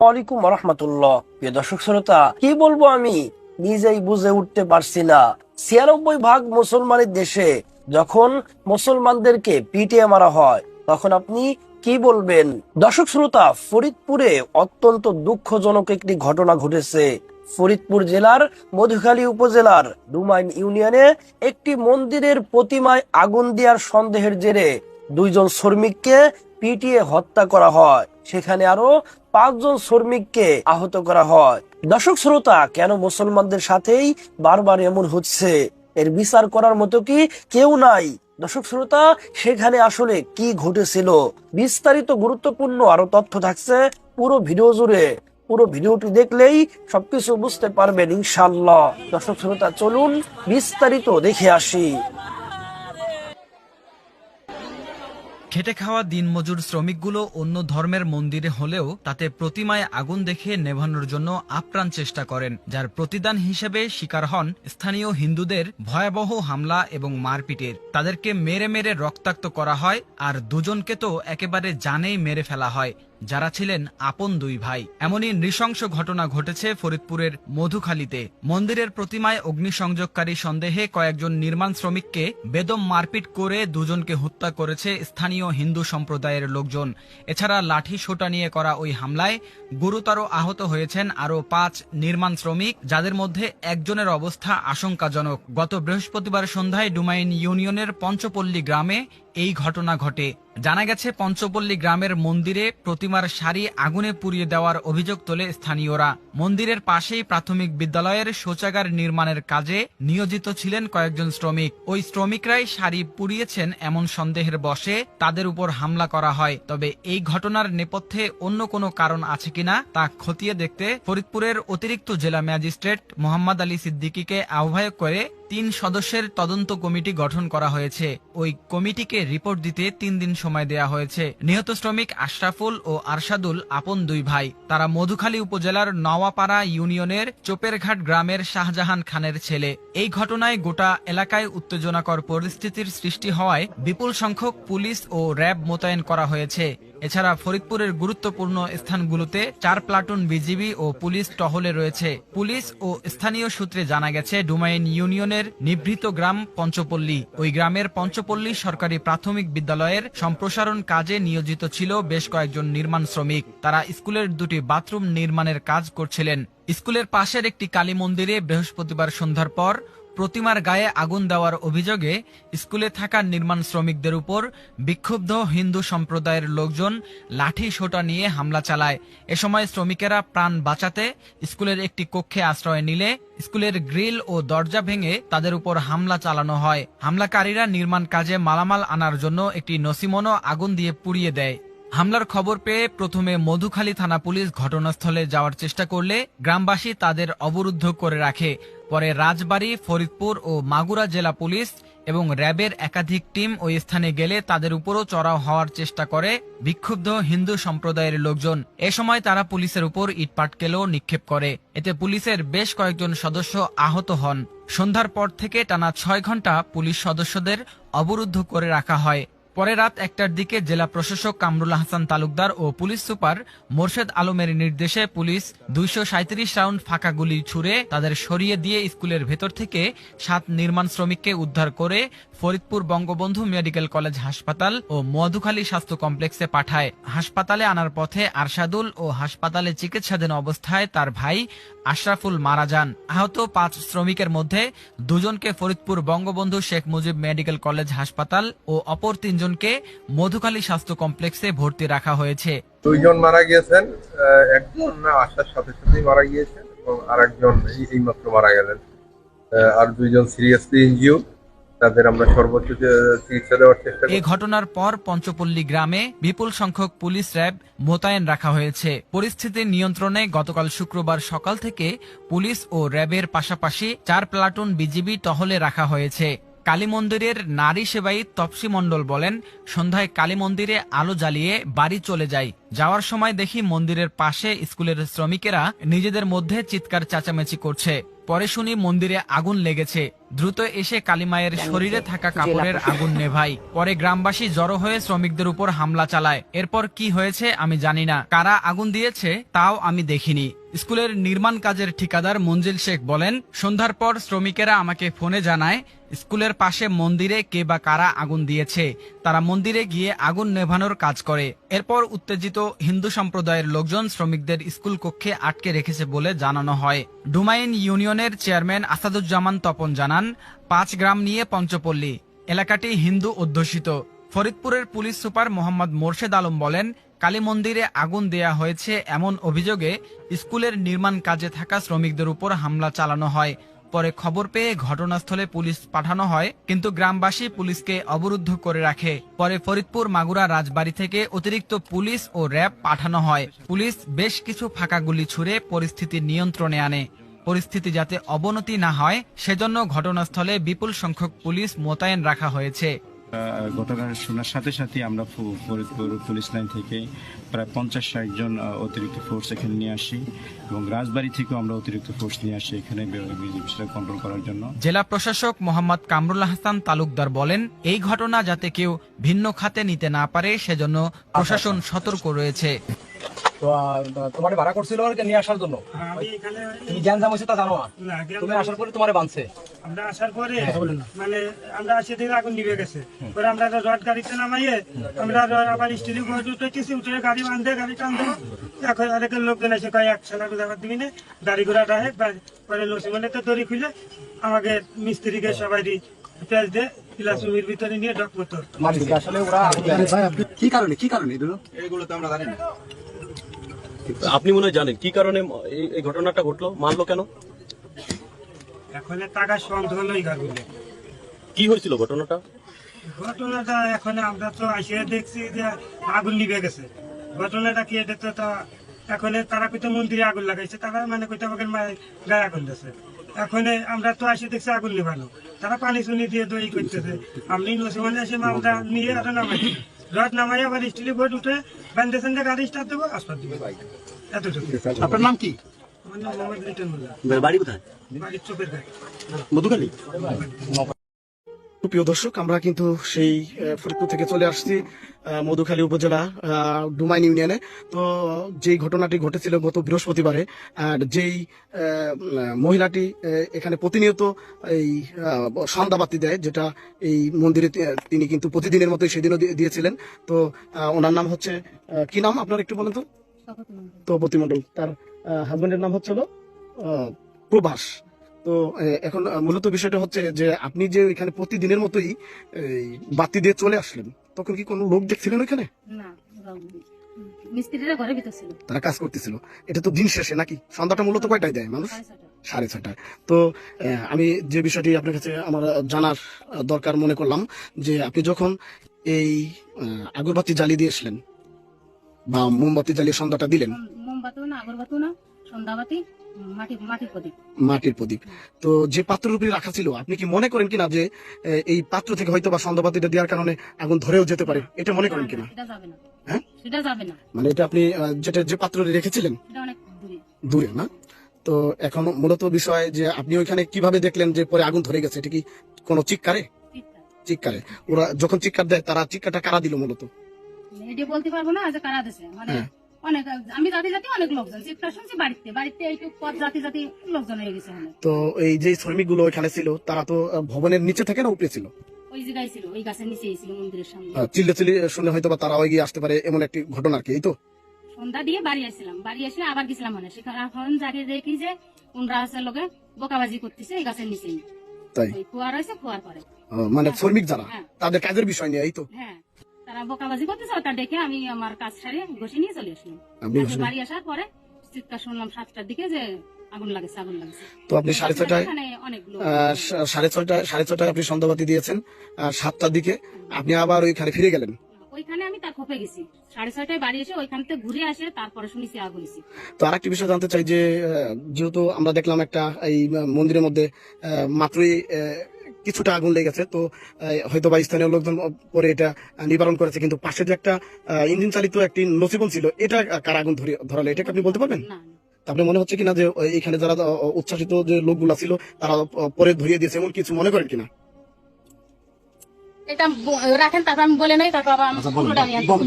রহমতুল্লাহ। প্রিয় দর্শক শ্রোতা, কি বলব আমি? নিজেই বুঝে উঠতে পারছি না। ছিয়ানব্বই ভাগ মুসলমানের দেশে যখন মুসলমানদেরকে পিটিয়ে মারা হয়, তখন আপনি কি বলবেন? দর্শক শ্রোতা, ফরিদপুরে অত্যন্ত দুঃখজনক একটি ঘটনা ঘটেছে। ফরিদপুর জেলার মধুখালী উপজেলার ডুমাইন ইউনিয়নে একটি মন্দিরের প্রতিমায় আগুন দেওয়ার সন্দেহের জেরে দুইজন শ্রমিককে পিটিয়ে হত্যা করা হয়। সেখানে আরও পাঁচজন শ্রমিককে আহত করা হয়। দর্শক শ্রোতা, কেন মুসলমানদের সাথেই বারবার এমন হচ্ছে? এর বিচার করার মতো কি কেউ নাই? দর্শক শ্রোতা, সেখানে আসলে কি ঘটেছিল? বিস্তারিত গুরুত্বপূর্ণ আরও তথ্য থাকছে পুরো ভিডিও জুড়ে। পুরো ভিডিওটি দেখলেই সবকিছু বুঝতে পারবেন ইনশাল্লাহ দর্শক শ্রোতা, চলুন বিস্তারিত দেখে আসি। খেটে খাওয়া দিনমজুর শ্রমিকগুলো অন্য ধর্মের মন্দিরে হলেও তাতে প্রতিমায় আগুন দেখে নেভানোর জন্য আপ্রাণ চেষ্টা করেন, যার প্রতিদান হিসেবে শিকার হন স্থানীয় হিন্দুদের ভয়াবহ হামলা এবং মারপিটের। তাদেরকে মেরে মেরে রক্তাক্ত করা হয়, আর দুজনকে তো একেবারে জানেই মেরে ফেলা হয়। যারা ছিলেন আপন দুই ভাই। এমনই নৃশংস ঘটনা ঘটেছে ফরিদপুরের মধুখালীতে। মন্দিরের প্রতিমায় অগ্নিসংযোগকারী সন্দেহে কয়েকজন নির্মাণ শ্রমিককে বেদম মারপিট করে দুজনকে হত্যা করেছে স্থানীয় হিন্দু সম্প্রদায়ের লোকজন। এছাড়া লাঠি সোটা নিয়ে করা ওই হামলায় গুরুতর আহত হয়েছেন আরও পাঁচ নির্মাণ শ্রমিক, যাদের মধ্যে একজনের অবস্থা আশঙ্কাজনক। গত বৃহস্পতিবার সন্ধ্যায় ডুমাইন ইউনিয়নের পঞ্চপল্লী গ্রামে এই ঘটনা ঘটে। জানা গেছে, পঞ্চপল্লী গ্রামের মন্দিরে প্রতিমার সারি আগুনে পুড়িয়ে দেওয়ার অভিযোগ তোলে স্থানীয়রা। মন্দিরের পাশেই প্রাথমিক বিদ্যালয়ের শৌচাগার নির্মাণের কাজে নিয়োজিত ছিলেন কয়েকজন শ্রমিক। ওই শ্রমিকরাই শাড়ি পুড়িয়েছেন এমন সন্দেহের বশে তাদের উপর হামলা করা হয়। তবে এই ঘটনার নেপথ্যে অন্য কোনো কারণ আছে কিনা তা খতিয়ে দেখতে ফরিদপুরের অতিরিক্ত জেলা ম্যাজিস্ট্রেট মোহাম্মদ আলী সিদ্দিকীকে আহ্বায়ক করে তিন সদস্যের তদন্ত কমিটি গঠন করা হয়েছে। ওই কমিটিকে রিপোর্ট দিতে তিন দিন সময় দেয়া হয়েছে। নিহত শ্রমিক আশরাফুল ও আরশাদুল আপন দুই ভাই। তারা মধুখালী উপজেলার নওয়াপাড়া ইউনিয়নের চোপেরঘাট গ্রামের শাহজাহান খানের ছেলে। এই ঘটনায় গোটা এলাকায় উত্তেজনাকর পরিস্থিতির সৃষ্টি হওয়ায় বিপুল সংখ্যক পুলিশ ও র্যাব মোতায়েন করা হয়েছে। এছাড়া ফরিদপুরের গুরুত্বপূর্ণ স্থানগুলোতে চার প্লাটুন বিজিবি ও পুলিশ টহলে রয়েছে। পুলিশ ও স্থানীয় সূত্রে জানা গেছে, ডুমাইন ইউনিয়নের নিভৃত গ্রাম পঞ্চপল্লী। ওই গ্রামের পঞ্চপল্লী সরকারি প্রাথমিক বিদ্যালয়ের সম্প্রসারণ কাজে নিয়োজিত ছিল বেশ কয়েকজন নির্মাণ শ্রমিক। তারা স্কুলের দুটি বাথরুম নির্মাণের কাজ করছিলেন। স্কুলের পাশের একটি কালী মন্দিরে বৃহস্পতিবার সন্ধ্যার পর প্রতিমার গায়ে আগুন দেওয়ার অভিযোগে স্কুলে থাকা নির্মাণ শ্রমিকদের উপর বিক্ষুব্ধ হিন্দু সম্প্রদায়ের লোকজন লাঠি সোটা নিয়ে হামলা চালায়। এ সময় শ্রমিকেরা প্রাণ বাঁচাতে স্কুলের একটি কক্ষে আশ্রয় নিলে স্কুলের গ্রিল ও দরজা ভেঙে তাদের উপর হামলা চালানো হয়। হামলাকারীরা নির্মাণ কাজে মালামাল আনার জন্য একটি নসিমনও আগুন দিয়ে পুড়িয়ে দেয়। হামলার খবর পেয়ে প্রথমে মধুখালী থানা পুলিশ ঘটনাস্থলে যাওয়ার চেষ্টা করলে গ্রামবাসী তাদের অবরুদ্ধ করে রাখে। পরে রাজবাড়ী, ফরিদপুর ও মাগুরা জেলা পুলিশ এবং র্যাবের একাধিক টিম ওই স্থানে গেলে তাদের উপরও চড়াও হওয়ার চেষ্টা করে বিক্ষুব্ধ হিন্দু সম্প্রদায়ের লোকজন। এ সময় তারা পুলিশের উপর ইটপাটকেলও নিক্ষেপ করে। এতে পুলিশের বেশ কয়েকজন সদস্য আহত হন। সন্ধ্যার পর থেকে টানা ছয় ঘণ্টা পুলিশ সদস্যদের অবরুদ্ধ করে রাখা হয়। পরে রাত একটার দিকে জেলা প্রশাসক কামরুল হাসান তালুকদার ও পুলিশ সুপার মোর্শেদ আলমের নির্দেশে পুলিশ দুইশো সাঁইত্রিশ রাউন্ড ফাঁকা গুলি ছুড়ে তাদের সরিয়ে দিয়ে স্কুলের ভেতর থেকে সাত নির্মাণ শ্রমিককে উদ্ধার করে ফরিদপুর বঙ্গবন্ধু মেডিকেল কলেজ হাসপাতাল ও মধুখালী স্বাস্থ্য কমপ্লেক্সে পাঠায়। হাসপাতালে আনার পথে আরশাদুল ও হাসপাতালে চিকিৎসাধীন অবস্থায় তার ভাই আশরাফুল মারা যান। আহত পাঁচ শ্রমিকের মধ্যে দুজনকে ফরিদপুর বঙ্গবন্ধু শেখ মুজিব মেডিকেল কলেজ হাসপাতাল ও অপর তিনজনকে মধুখালী স্বাস্থ্য কমপ্লেক্সে ভর্তি রাখা হয়েছে। দুইজন মারা গিয়েছেন একজন আসার সাথে সাথেই মারা গিয়েছেন এবং আরেকজন এই- এইমাত্র মারা গেলেন। আর দুইজন সিরিয়াসলি ইনজিও তাদের আমরা সর্বোচ্চ চিকিৎসা দেওয়ার চেষ্টা এই ঘটনার পর পঞ্চপল্লী গ্রামে বিপুল সংখ্যক পুলিশ র্যাব মোতায়েন রাখা হয়েছে। পরিস্থিতি নিয়ন্ত্রণে গতকাল শুক্রবার সকাল থেকে পুলিশ ও র্যাবের পাশাপাশি চার প্লাটুন বিজিবি টহলে রাখা হয়েছে। কালী মন্দিরের নারী সেবাই তপসি মণ্ডল বলেন সন্ধ্যায় কালী মন্দিরে আলো জ্বালিয়ে বাড়ি চলে যাই। যাওয়ার সময় দেখি মন্দিরের পাশে স্কুলের শ্রমিকেরা নিজেদের মধ্যে চিৎকার চাচামেচি করছে। পরে শুনি মন্দিরে আগুন লেগেছে। দ্রুত এসে কালিমায়ের শরীরে থাকা কাপড়ের আগুন নেভাই পরে গ্রামবাসী জড়ো হয়ে শ্রমিকদের উপর হামলা চালায়। এরপর কি হয়েছে আমি জানি না। কারা আগুন দিয়েছে তাও আমি দেখিনি। স্কুলের নির্মাণ কাজের ঠিকাদার মঞ্জিল শেখ বলেন, সন্ধ্যার পর শ্রমিকেরা আমাকে ফোনে জানায়, স্কুলের পাশে মন্দিরে কে বা কারা আগুন দিয়েছে। তারা মন্দিরে গিয়ে আগুন নেভানোর কাজ করে। এরপর উত্তেজিত হিন্দু সম্প্রদায়ের লোকজন শ্রমিকদের স্কুল কক্ষে আটকে রেখেছে বলে জানানো হয়। ডুমাইন ইউনিয়নের চেয়ারম্যান আসাদুজ্জামান তপন জানান, পাঁচ গ্রাম নিয়ে পঞ্চপল্লী, এলাকাটি হিন্দু অধ্যুষিত। ফরিদপুরের পুলিশ সুপার মোহাম্মদ মোর্শেদ আলম বলেন কালী মন্দিরে আগুন দেয়া হয়েছে এমন অভিযোগে স্কুলের নির্মাণ কাজে থাকা শ্রমিকদের উপর হামলা চালানো হয়। পরে খবর পেয়ে ঘটনাস্থলে পুলিশ পাঠানো হয়, কিন্তু গ্রামবাসী পুলিশকে অবরুদ্ধ করে রাখে। পরে ফরিদপুর মাগুরা রাজবাড়ি থেকে অতিরিক্ত পুলিশ ও র্যাব পাঠানো হয়। পুলিশ বেশ কিছু ফাঁকা গুলি ছুড়ে পরিস্থিতি নিয়ন্ত্রণে আনে। পরিস্থিতি যাতে অবনতি না হয়, সেজন্য ঘটনাস্থলে বিপুল সংখ্যক পুলিশ মোতায়েন রাখা হয়েছে। ঘটনা শোনার সাথে সাথে আমরা ফরিদপুর পুলিশ লাইন থেকে প্রায় পঞ্চাশ ষাট জন অতিরিক্ত ফোর্স এখানে নিয়ে আসি এবং রাজবাড়ি থেকেও আমরা অতিরিক্ত ফোর্স নিয়ে আসি এখানে কন্ট্রোল করার জন্য। জেলা প্রশাসক মোহাম্মদ কামরুল হাসান তালুকদার বলেন, এই ঘটনা যাতে কেউ ভিন্ন খাতে নিতে না পারে, সেজন্য প্রশাসন সতর্ক রয়েছে। তো তোমার ভাড়া করছিল ওকে নিয়ে আসার জন্য। তুমি জ্ঞান জাম হয়েছে তা জানো না না, তুমি আসার পরে তোমার বাঁধছে। আমরা আসার পরে মানে আমরা আসে থেকে আগুন নিভে গেছে। পরে আমরা রড গাড়িতে নামাইয়ে আমরা আবার স্টিলি উঠেছি উঠে গাড়ি বাঁধে গাড়ি এখন অনেকের লোকজন এসে কয় দিবি না গাড়ি ঘোড়া পরে লসিমনে তো দড়ি খুলে আমাকে মিস্ত্রিকে সবাই পেঁয়াজ দিয়ে ক্লাসরুমের ভিতরে নিয়ে ডক মতো আসলে ওরা কি কারণে কি কারণে এগুলো? আপনি মনে জানেন কি কারণে এই- ঘটনাটা ঘটলো? মানলো কেন? এখন টাকা কি হয়েছিল ঘটনাটা? ঘটনাটা এখন আমরা তো আসিয়ে দেখছি যে আগুন নিভে গেছে। ঘটনাটা কি এটা তো এখন তারা কইতে মন্দিরে আগুন লাগাইছে তারা মানে কইতে আমাকে গায়ে আগুন দিয়েছে। এখন আমরা তো আসি দেখছি আগুন নিভানো। তারা পানি শুনি দিয়ে দই করতেছে। আমি নসিমানে এসে মালটা নিয়ে আরও নামাই রড নামাই আবার স্টিলি বোর্ড উঠে বান্ধে সান্ধে গাড়ি স্টার্ট দেবো আসপাত দিব। এতটুকু আপনার নাম কি? আমার নাম মোহাম্মদ লিটন মোল্লা। বাড়ি কোথায়? বাড়ির চোখের গায়ে মধুখালী? প্রিয় দর্শক আমরা কিন্তু সেই ফরিদপুর থেকে চলে আসছি। মধুখালী উপজেলা ডুমাইন ইউনিয়নে। তো যেই ঘটনাটি ঘটেছিল গত বৃহস্পতিবারে, আর যেই মহিলাটি এখানে প্রতিনিয়ত এই সন্ধ্যাবাতি দেয়, যেটা এই মন্দিরে তিনি কিন্তু প্রতিদিনের মতোই সেদিনও দিয়ে- দিয়েছিলেন। তো ওনার নাম হচ্ছে কি নাম আপনার একটু বলেন তো? তপতি মন্ডল তার হাজবেন্ডের নাম হচ্ছে হলো প্রভাস। তো এখন মূলত বিষয়টা হচ্ছে যে, আপনি যে এখানে প্রতিদিনের মতোই বাতি দিয়ে চলে আসলেন তখন কি কোনো লোক দেখছিলেন ওইখানে? না মিস্ত্রিরা ঘরের ভিতর ছিল। তারা কাজ করতেছিল। এটা তো দিন শেষে নাকি? সন্ধ্যাটা মূলত কয়টায় দেয় মানুষ? সাড়ে ছটায় তো আমি যে বিষয়টি আপনার কাছে আমার জানার দরকার মনে করলাম যে আপনি যখন এই আগরবাতি জ্বালিয়ে দিয়েছিলেন বা মোমবাতি জ্বালিয়ে সন্ধ্যাটা দিলেন। মোম- মোমবাতিও না আগরবাতিও না সন্ধ্যাবাতি মাটির প্রদীপ। মাটির প্রদীপ। তো যে পাত্রের উপরে রাখা ছিল আপনি কি মনে করেন কিনা যে এই পাত্র থেকে হয়তো বা সন্ধ্যাবাতিটা দেওয়ার কারণে আগুন ধরেও যেতে পারে? এটা মনে করেন কিনা? সেটা যাবে না। হ্যাঁ? সেটা যাবে না। মানে এটা আপনি যেটা যে পাত্রে রেখেছিলেন? সেটা অনেক দূরে। দূরে না? তো এখন মূলত বিষয় যে আপনি ওইখানে কীভাবে দেখলেন যে পরে আগুন ধরে গেছে? এটা কি কোনো চিৎকারে? চিৎকারে। ওরা যখন চিৎকার দেয় তারা চিৎকারটা কারা দিল মূলত? এটা বলতে পারব না যে কারা দিছে। মানে হ্যাঁ। অনেক আমি জাতি জাতি অনেক লোকজন চিৎকার শুনছি বাড়িতে বাড়িতে এইটুক পথ জাতি জাতি লোকজন হয়ে গেছে তো এই যে শ্রমিকগুলো ওইখানে ছিল তারা তো ভবনের নিচে থাকে না উপরে ছিল? ওই জায়গায় ছিল ওই গাছের নিচেই ছিল মন্দিরের সামনে। চিল্লে চিল্লে শুনে হয়তো বা এগিয়ে আসতে পারে এমন একটি ঘটনা আর কি এই তো? সন্ধ্যা দিয়ে বাড়ি আসছিলাম বাড়ি এসে আবার গেছিলাম মানে সেখানে এখন দেখি যে কোনরা আছে লোকে বোকাবাজি করতেছে এই গাছের নিচেই। তাই? কুয়ার হয়েছে কুয়ার পরে। মানে শ্রমিক যারা হ্যাঁ। তাদের কাজের বিষয় নিয়ে এই তো? হ্যাঁ। তারা বোকাবাজি করতেছে ওটা দেখে আমি আমার কাজ সারিয়ে ঘষে নিয়ে চলে আসলাম। বাড়ি আসার পরে চিৎকার শুনলাম সাতটার দিকে যে আগুন লাগেছে আগুন লাগেছে। তো আপনি সাড়ে ছটায় এখানে অনেক লোক। আহ, সা- সাড়ে ছয়টায় সাড়ে ছটায় আপনি সন্ধ্যাবাতি দিয়েছেন আর সাতটার দিকে আপনি আবার ওইখানে ফিরে গেলেন। ওইখানে আমি তার খোপে গেছি। সাড়ে ছয়টায় বাড়ি এসে ওইখান থেকে ঘুরে আসে তারপরে শুনেছি আগুন তো আরেকটি বিষয় জানতে চাই যে যেহেতু আমরা দেখলাম একটা এই মন্দিরের মধ্যে মাত্রই কিছুটা আগুন লেগেছে তো হয়তো বা স্থানীয় লোকজন পরে এটা নিবারণ করেছে কিন্তু পাশে যে একটা ইঞ্জিন চালিত একটি নসিবন ছিল এটা কার আগুন ধরে ধরালো এটাকে আপনি বলতে পারবেন? তারপরে আপনি মনে হচ্ছে কিনা যে এখানে যারা উচ্ছ্বাসিত যে লোকগুলা ছিল তারা পরে ধরিয়ে দিয়েছে এমন কিছু মনে করেন কিনা? এটা রাখেন তারপর আমি বলে নাই তারপর আবার আমি পুরোটা আমি একদম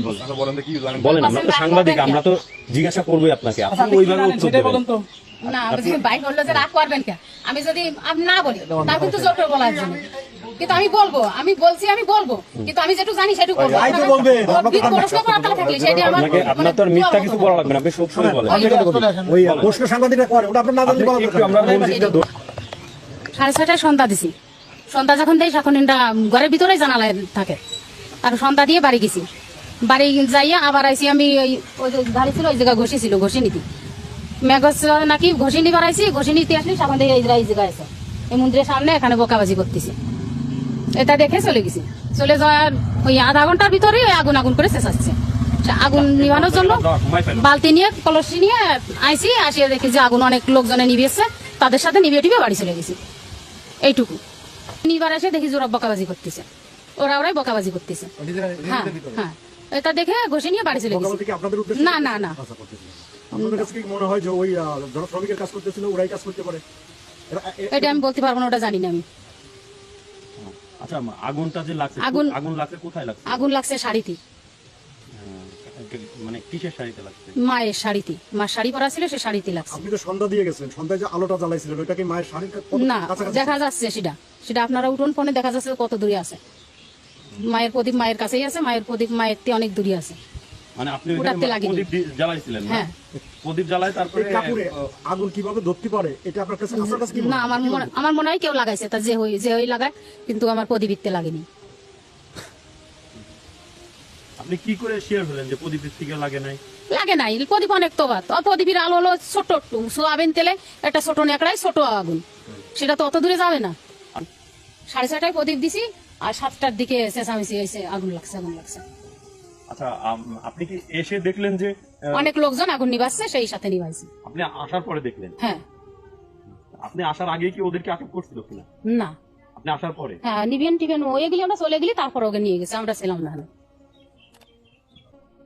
বলেন আমরা তো সাংবাদিক আমরা তো জিজ্ঞাসা করবোই আপনাকে। আপনি ওইভাবে উত্তর দেবেন। না বাইক বলল যে রাগ করবেন কে? আমি যদি না বলি তা কিন্তু জোর করে বলার জন্য। কিন্তু আমি বলব আমি বলছি আমি বলব। কিন্তু আমি যেটুকু জানি সেটুকু বলব। তো থাকলে সেটা আমার আপনার তো মিথ্যা কিছু বলা লাগবে না আপনি সব সময় বলেন। ওই প্রশ্ন সাংবাদিকরা করে ওটা আপনার না জানলে বলা আমরা বলছি যে দোষ- সাড়ে ছয়টায় সন্ধ্যা দিছি। সন্ধ্যা যখন দেয় তখন এটা ঘরের ভিতরে জানালায় থাকে। আর সন্ধ্যা দিয়ে বাড়ি গেছি। বাড়ি যাইয়া আবার আইসি আমি ওই ওই গাড়ি ছিল ওই জায়গায় ঘষি ছিল ঘষি নিতি মেঘস নাকি ঘষি নিবার আইসি ঘষি নিতে আসলি সামনে দিয়ে এই জায়গায়- আছে। এই মন্দিরের সামনে এখানে বোকাবাজি করতেছি। এটা দেখে চলে গেছি। চলে যাওয়ার ওই আধা ঘণ্টার ভিতরে আগুন আগুন করে শেষ আসছে আগুন নিভানোর জন্য বালতি নিয়ে কলসি নিয়ে আইসি আসিয়ে দেখি যে আগুন অনেক লোকজনে নিভিয়েছে। তাদের সাথে নিভিয়ে টিভিয়ে বাড়ি চলে গেছি। এইটুকু। নিবার এসে দেখি ওরা বকাবাজি করতেছে। ওরা ওরাই বকাবাজি করতেছে। হ্যাঁ হ্যাঁ। এটা দেখে ঘষে নিয়ে বাড়ি চলে গেছি। না না না। আপনাদের কাছে কি মনে হয় যে ওই শ্রমিকের কাজ করতেছিল ওরাই কাজ করতে পারে? এটা আমি বলতে পারব না ওটা জানি না আমি। আচ্ছা আগুনটা যে লাগছে আগুন- আগুন লাগছে কোথায় লাগছে? আগুন লাগছে শাড়িতে। মানে কিসের শাড়িতে লাগছে? মায়ের শাড়িতে। মার শাড়ি পরা ছিল সে শাড়িতে লাগছে। আপনি তো সন্ধ্যা দিয়ে গেছেন সন্ধ্যায় যে আলোটা জ্বালাইছিলেন ওইটা কি মায়ের শাড়ির না দেখা যাচ্ছে সেটা। সেটা আপনারা উঠোন ফোনে দেখা যাচ্ছে কত দূরে আছে। মায়ের প্রদীপ মায়ের কাছেই আছে মায়ের প্রদীপ মায়ের থেকে অনেক দূরে আছে। মানে আপনি লাগেনি। প্রদীপ জ্বালাইছিলেন না? হ্যাঁ। প্রদীপ জ্বালায় তারপরে এই আগুন কীভাবে ধরতে পারে? এটা আপনার কাছে আপনার কাছে কি না আমার মনে- আমার মনে হয় কেউ লাগাইছে তা যে হই যে ওই লাগায় কিন্তু আমার প্রদীপিতে লাগেনি। আপনি কি করে শেয়ার হলেন যে প্রদীপের থেকে লাগে নাই? লাগে নাই। প্রদীপ অনেক তো বাত প্রদীপের আলো হলো ছোট একটু। সোয়াবিন তেলে একটা ছোট নেকড়ায় ছোট আগুন। সেটা তো অত দূরে যাবে না। সাড়ে ছয়টায় প্রদীপ দিছি আর সাতটার দিকে চেঁচামেচি হয়েছে। আগুন লাগছে আগুন লাগছে। আচ্ছা আপনি কি এসে দেখলেন যে অনেক লোকজন আগুন নিবাচ্ছে সেই সাথে নিবাইছে আপনি আসার পরে দেখলেন? হ্যাঁ। আপনি আসার আগে কি ওদেরকে আটক করছিল কিনা? না। আপনি আসার পরে? হ্যাঁ নিবেন টিবেন হয়ে গেলে আমরা চলে গেলি তারপর ওকে নিয়ে গেছে। আমরা ছিলাম না।